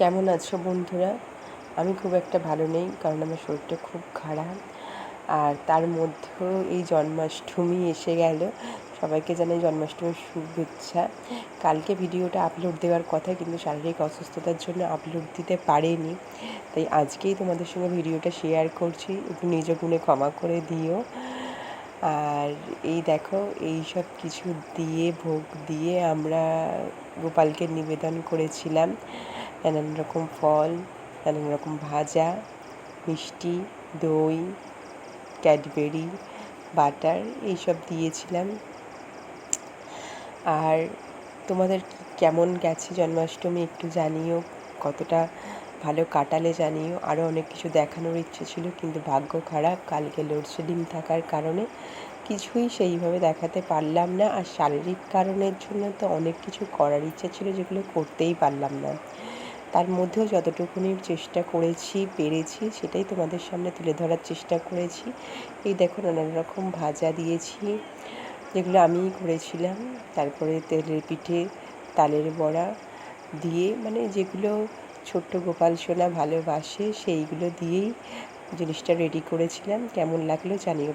কেমন আছো বন্ধুরা? আমি খুব একটা ভালো নেই, কারণ আমার শরীরটা খুব খারাপ। আর তার মধ্যেও এই জন্মাষ্টমী এসে গেল। সবাইকে জানাই জন্মাষ্টমীর শুভেচ্ছা। কালকে ভিডিওটা আপলোড দেওয়ার কথা, কিন্তু শারীরিক অসুস্থতার জন্য আপলোড দিতে পারিনি। তাই আজকেই তোমাদের সঙ্গে ভিডিওটা শেয়ার করছি। একটু নিজ গুণে ক্ষমা করে দিও। আর এই দেখো, এই সব কিছু দিয়ে, ভোগ দিয়ে আমরা গোপালকে নিবেদন করেছিলাম। নানান রকম ফল, নানান রকম ভাজা, মিষ্টি, দই, ক্যাডবেরি, বাটার এইসব দিয়েছিলাম। আর তোমাদের কেমন গেছে জন্মাষ্টমী একটু জানিও। কতটা ভালো কাটালে জানিও। আরও অনেক কিছু দেখানোর ইচ্ছে ছিল, কিন্তু ভাগ্য খারাপ। কালকে লোডশেডিং থাকার কারণে কিছুই সেইভাবে দেখাতে পারলাম না। আর শারীরিক কারণের জন্য তো অনেক কিছু করার ইচ্ছে ছিল, যেগুলো করতেই পারলাম না। তার মধ্যেও যতটুকুনি চেষ্টা করেছি, পেরেছি, সেটাই তোমাদের সামনে তুলে ধরার চেষ্টা করেছি। এই দেখো নানান রকম ভাজা দিয়েছি, যেগুলো আমিই করেছিলাম। তারপরে তেলের পিঠে তালের বড়া দিয়ে মানে যেগুলো ছোট্ট গোপাল সোনা ভালোবাসে, সেইগুলো দিয়েই জিনিসটা রেডি করেছিলাম। কেমন লাগল জানিও